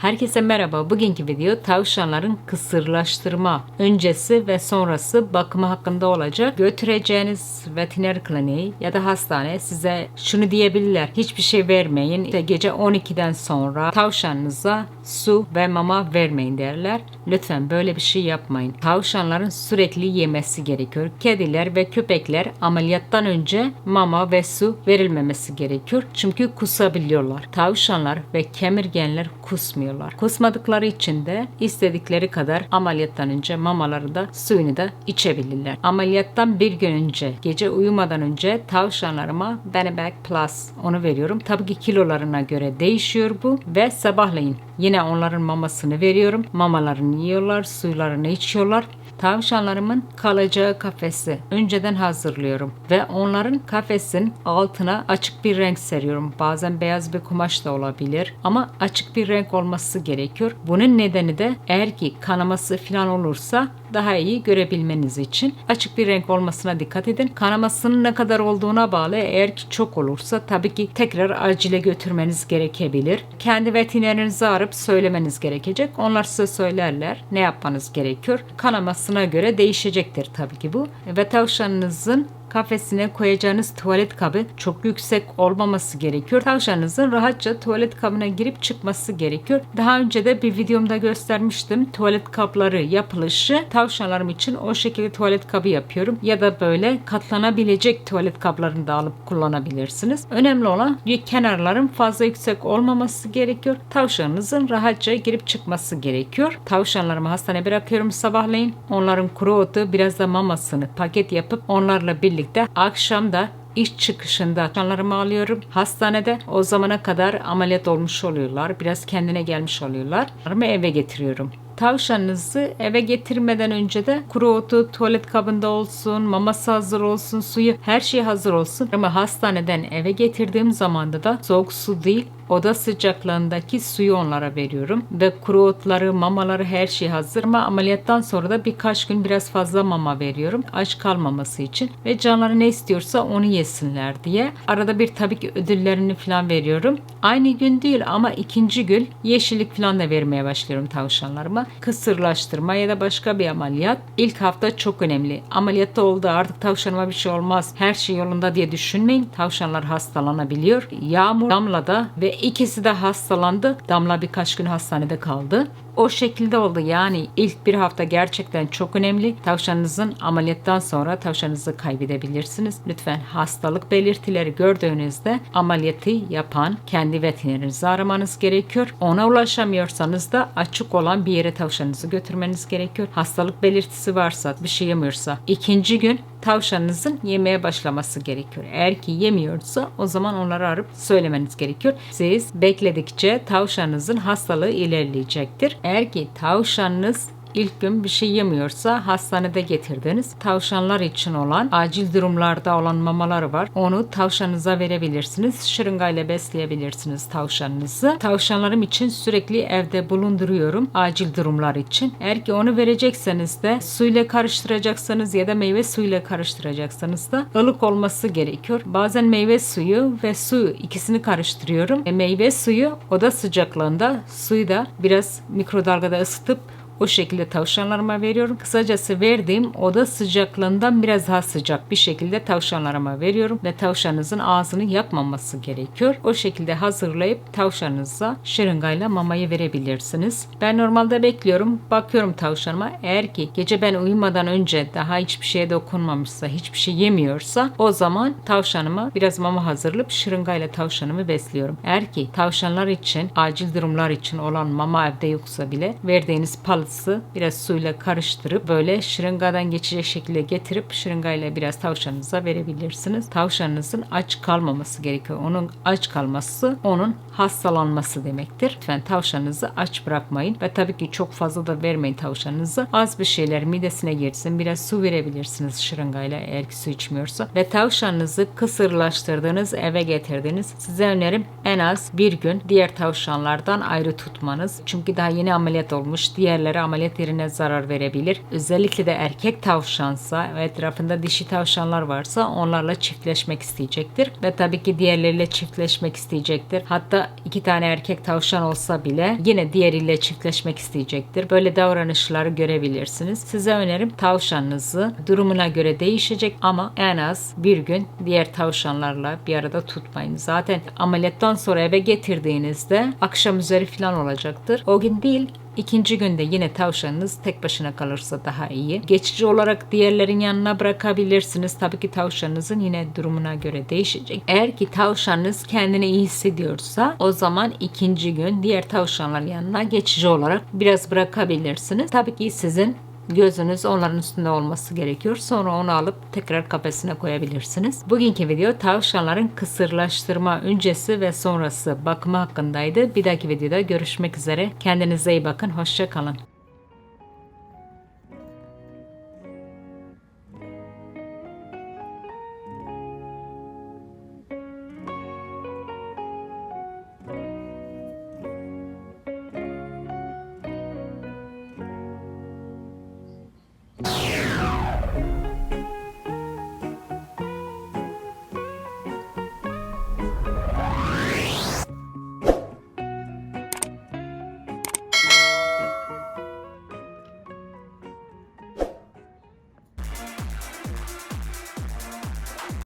Herkese merhaba. Bugünkü video tavşanların kısırlaştırma öncesi ve sonrası bakımı hakkında olacak. Götüreceğiniz veteriner kliniği ya da hastane size şunu diyebilirler. Hiçbir şey vermeyin. İşte gece 12'den sonra tavşanınıza su ve mama vermeyin derler. Lütfen böyle bir şey yapmayın. Tavşanların sürekli yemesi gerekiyor. Kediler ve köpekler ameliyattan önce mama ve su verilmemesi gerekiyor. Çünkü kusabiliyorlar. Tavşanlar ve kemirgenler kusmuyorlar. Kusmadıkları için de istedikleri kadar ameliyattan önce mamaları da suyunu da içebilirler. Ameliyattan bir gün önce gece uyumadan önce tavşanlarıma Beneback Plus onu veriyorum. Tabii ki kilolarına göre değişiyor bu ve sabahleyin yine onların mamasını veriyorum. Mamalarını yiyorlar, suylarını içiyorlar. Tavşanlarımın kalacağı kafesi önceden hazırlıyorum ve onların kafesin altına açık bir renk seriyorum. Bazen beyaz bir kumaş da olabilir ama açık bir renk olması gerekiyor. Bunun nedeni de eğer ki kanaması falan olursa daha iyi görebilmeniz için açık bir renk olmasına dikkat edin. Kanamasının ne kadar olduğuna bağlı eğer ki çok olursa tabii ki tekrar acile götürmeniz gerekebilir. Kendi veterinerinizi arayıp söylemeniz gerekecek. Onlar size söylerler ne yapmanız gerekiyor. Kanamasına göre değişecektir tabii ki bu. Ve tavşanınızın kafesine koyacağınız tuvalet kabı çok yüksek olmaması gerekiyor. Tavşanınızın rahatça tuvalet kabına girip çıkması gerekiyor. Daha önce de bir videomda göstermiştim. Tuvalet kapları yapılışı tavşanlarım için o şekilde tuvalet kabı yapıyorum. Ya da böyle katlanabilecek tuvalet kaplarını da alıp kullanabilirsiniz. Önemli olan kenarların fazla yüksek olmaması gerekiyor. Tavşanınızın rahatça girip çıkması gerekiyor. Tavşanlarımı hastaneye bırakıyorum sabahleyin. Onların kuru otu biraz da mamasını paket yapıp onlarla birlikte akşam da iş çıkışında canlarımı alıyorum. Hastanede o zamana kadar ameliyat olmuş oluyorlar. Biraz kendine gelmiş oluyorlar. Onları eve getiriyorum. Tavşanınızı eve getirmeden önce de kuru otu tuvalet kabında olsun, maması hazır olsun, suyu her şey hazır olsun. Ama hastaneden eve getirdiğim zamanda da soğuk su değil oda sıcaklığındaki suyu onlara veriyorum. Ve kuru otları, mamaları her şey hazır ama ameliyattan sonra da birkaç gün biraz fazla mama veriyorum. Aç kalmaması için ve canları ne istiyorsa onu yesinler diye. Arada bir tabii ki ödüllerini falan veriyorum. Aynı gün değil ama ikinci gün yeşillik falan da vermeye başlıyorum tavşanlarıma. Kısırlaştırma ya da başka bir ameliyat. İlk hafta çok önemli. Ameliyatta oldu artık tavşanıma bir şey olmaz. Her şey yolunda diye düşünmeyin. Tavşanlar hastalanabiliyor. Yağmur damlada ve ikisi de hastalandı. Damla birkaç gün hastanede kaldı. O şekilde oldu. Yani ilk bir hafta gerçekten çok önemli. Tavşanınızın ameliyattan sonra tavşanınızı kaybedebilirsiniz. Lütfen hastalık belirtileri gördüğünüzde ameliyatı yapan kendi veterinerinizi aramanız gerekiyor. Ona ulaşamıyorsanız da açık olan bir yere tavşanınızı götürmeniz gerekiyor. Hastalık belirtisi varsa, bir şey yemiyorsa ikinci gün tavşanınızın yemeye başlaması gerekiyor. Eğer ki yemiyorsa o zaman onları arayıp söylemeniz gerekiyor. Siz bekledikçe tavşanınızın hastalığı ilerleyecektir. Ki tavşanınız ilk gün bir şey yemiyorsa hastanede getirdiniz. Tavşanlar için olan acil durumlarda olan mamaları var. Onu tavşanınıza verebilirsiniz. Şırıngayla besleyebilirsiniz tavşanınızı. Tavşanlarım için sürekli evde bulunduruyorum acil durumlar için. Eğer ki onu verecekseniz de suyla karıştıracaksanız ya da meyve suyuyla karıştıracaksanız da ılık olması gerekiyor. Bazen meyve suyu ve su ikisini karıştırıyorum. E, meyve suyu oda sıcaklığında suyu da biraz mikrodalgada ısıtıp o şekilde tavşanlarıma veriyorum. Kısacası verdiğim oda sıcaklığından biraz daha sıcak bir şekilde tavşanlarıma veriyorum ve tavşanınızın ağzını yakmaması gerekiyor. O şekilde hazırlayıp tavşanınıza şırıngayla mamayı verebilirsiniz. Ben normalde bekliyorum. Bakıyorum tavşanıma. Eğer ki gece ben uyumadan önce daha hiçbir şeye dokunmamışsa, hiçbir şey yemiyorsa o zaman tavşanıma biraz mama hazırlayıp şırıngayla tavşanımı besliyorum. Eğer ki tavşanlar için, acil durumlar için olan mama evde yoksa bile verdiğiniz palı ısı biraz suyla karıştırıp böyle şırıngadan geçecek şekilde getirip şırıngayla biraz tavşanınıza verebilirsiniz. Tavşanınızın aç kalmaması gerekiyor. Onun aç kalması onun hastalanması demektir. Lütfen tavşanınızı aç bırakmayın ve tabii ki çok fazla da vermeyin tavşanınızı. Az bir şeyler midesine girsin. Biraz su verebilirsiniz şırıngayla eğer ki su içmiyorsa. Ve tavşanınızı kısırlaştırdığınız eve getirdiniz. Size önerim en az bir gün diğer tavşanlardan ayrı tutmanız. Çünkü daha yeni ameliyat olmuş. Diğerler diğerleri ameliyat yerine zarar verebilir. Özellikle de erkek tavşansa ve etrafında dişi tavşanlar varsa onlarla çiftleşmek isteyecektir. Ve tabii ki diğerleriyle çiftleşmek isteyecektir. Hatta iki tane erkek tavşan olsa bile yine diğeriyle çiftleşmek isteyecektir. Böyle davranışları görebilirsiniz. Size önerim tavşanınızı durumuna göre değişecek ama en az bir gün diğer tavşanlarla bir arada tutmayın. Zaten ameliyattan sonra eve getirdiğinizde akşam üzeri falan olacaktır. O gün değil İkinci günde yine tavşanınız tek başına kalırsa daha iyi. Geçici olarak diğerlerin yanına bırakabilirsiniz. Tabii ki tavşanınızın yine durumuna göre değişecek. Eğer ki tavşanınız kendini iyi hissediyorsa o zaman ikinci gün diğer tavşanların yanına geçici olarak biraz bırakabilirsiniz. Tabii ki sizin gözünüz onların üstünde olması gerekiyor. Sonra onu alıp tekrar kafesine koyabilirsiniz. Bugünkü video tavşanların kısırlaştırma öncesi ve sonrası bakımı hakkındaydı. Bir dahaki videoda görüşmek üzere. Kendinize iyi bakın. Hoşça kalın.